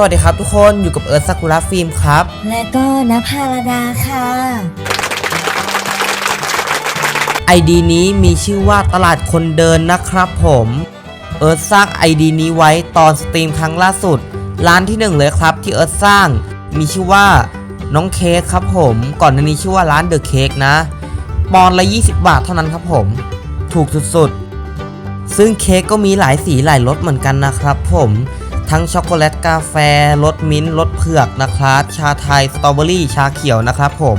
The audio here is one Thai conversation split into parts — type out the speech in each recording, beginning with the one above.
วัสดีครับทุกคนอยู่กับเอิร์ธซากุระฟิล์มครับ และก็นภารดาค่ะ ไอดีนี้มีชื่อว่าตลาดคนเดินนะครับผม เอิร์ธสร้างไอดีนี้ไว้ตอนสตรีมครั้งล่าสุด ร้านที่หนึ่งเลยครับที่เอิร์ธสร้าง มีชื่อว่าน้องเค้กครับผม ก่อนหน้านี้ชื่อว่าร้านเดอะเค้กนะปอนด์ละ 20 บาทเท่านั้นครับผม ถูกสุดๆ ซึ่งเค้กก็มีหลายสีหลายรสเหมือนกันนะครับผม ทั้งช็อกโกแลตกาแฟรสมิ้นท์รสเผือกนะครับชาไทยสตรอเบอรี่ชาเขียวนะครับผม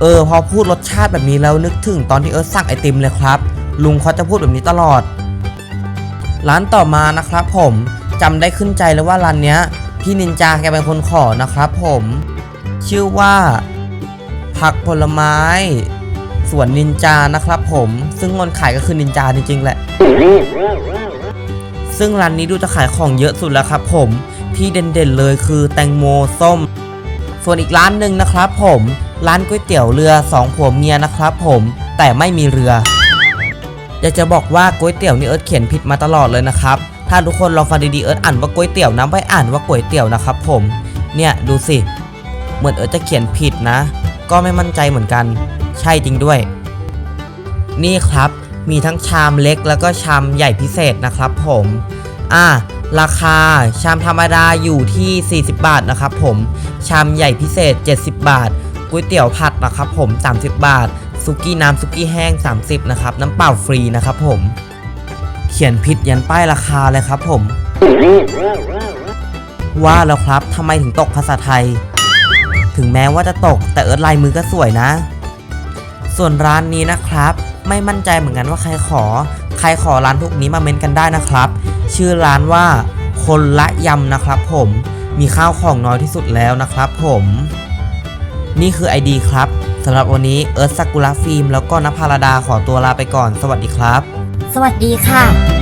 เออพอพูดรสชาติแบบนี้แล้วนึกถึงตอนที่เอิร์ธสั่งไอติมเลยครับ ลุงเขาจะพูดแบบนี้ตลอด ร้านต่อมานะครับผมจำได้ขึ้นใจเลยว่าร้านเนี้ยพี่นินจาแกเป็นคนขอนะครับผม ชื่อว่า ผักผลไม้ สวนนินจานะครับผม ซึ่งคนขายก็คือนินจาจริงๆแหละ ซึ่งร้านนี้ดูจะขายของเยอะสุดแล้วครับผมที่เด่นๆเลยคือแตงโมส้ม ส่วนอีกร้านหนึ่งนะครับผมร้านก๋วยเตี๋ยวเรือสองผัวเมียนะครับผมแต่ไม่มีเรือ อยากจะบอกว่าก๋วยเตี๋ยวนี่เอิร์ธเขียนผิดมาตลอดเลยนะครับ ถ้าทุกคนลองฟังดีๆเอิร์ธอ่านว่าก๋วยเตี๋ยวนะไม่อ่านว่าก๋วยเตี๋ยวนะครับผมเนี่ยดูสิ เหมือนเอิร์ธจะเขียนผิดนะ ก็ไม่มั่นใจเหมือนกัน ใช่จริงด้วย นี่ครับ มีทั้งชามเล็กแล้วก็ชามใหญ่พิเศษนะครับผมอ่าราคาชามธรรมดาอยู่ที่ 40 บาทนะครับผม ชามใหญ่พิเศษ 70 บาทก๋วยเตี๋ยวผัดนะครับผม 30 บาทซุกี้น้ำซุกี้แห้ง 30 นะครับ น้ำเปล่าฟรีนะครับผม เขียนผิดยันป้ายราคาเลยครับผม ว่าแล้วครับทำไมถึงตกภาษาไทย ถึงแม้ว่าจะตกแต่เอิร์ธลายมือก็สวยนะ ส่วนร้านนี้นะครับ ไม่มั่นใจเหมือนกันว่าใครขอ ใครขอร้านพวกนี้มาเม้นกันได้นะครับ ชื่อร้านว่าคนละยำนะครับผมมีข้าวของน้อยที่สุดแล้วนะครับผม นี่คือ ID ครับสำหรับวันนี้เอิร์ธซากุระฟิล์มแล้วก็นภารดาขอตัวลาไปก่อน สวัสดีครับ สวัสดีค่ะ